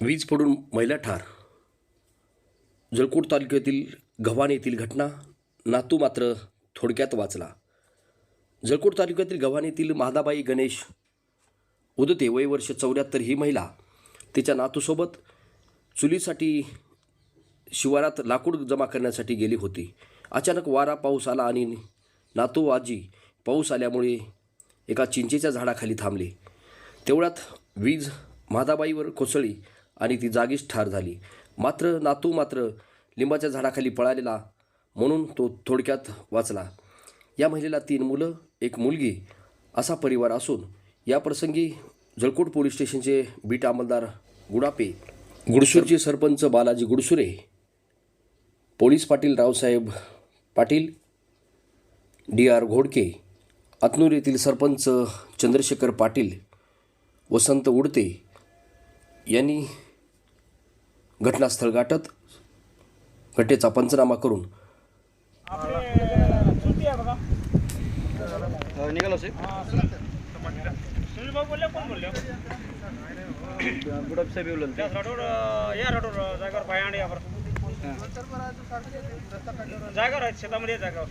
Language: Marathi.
वीज पडून महिला ठार. जळकोट तालुक्यातील गव्हाण येथील घटना नातू मात्र थोडक्यात वाचला. जळकोट तालुक्यातील गव्हाण येथील महादाबाई गणेश उदते वय वर्ष चौऱ्याहत्तर ही महिला तिच्या नातूसोबत चुलीसाठी शिवारात लाकूड जमा करण्यासाठी गेली होती. अचानक वारा पाऊस आला आणि नातू आजी पाऊस आल्यामुळे एका चिंचेच्या झाडाखाली थांबले. तेवढ्यात वीज मादाबाईवर कोसळली. आणि ती जागीच ठार झाली. मात्र नातू मात्र लिंबाच्या झाडाखाली पळालेला म्हणून तो थोडक्यात वाचला. या महिलेला तीन मुलं एक मुलगी असा परिवार असून या प्रसंगी जळकोट पोलीस स्टेशनचे बीट अंमलदार गुडापे गुडसूरचे sarpanch Balaji Gudsure police Patil Raosaheb Patil D R Ghodke Atnur येथील सरपंच चंद्रशेखर पाटील वसंत उडते यांनी घटनास्थळ गाठत घटनेचा पंचनामा करून. जागा शेतामध्ये जागा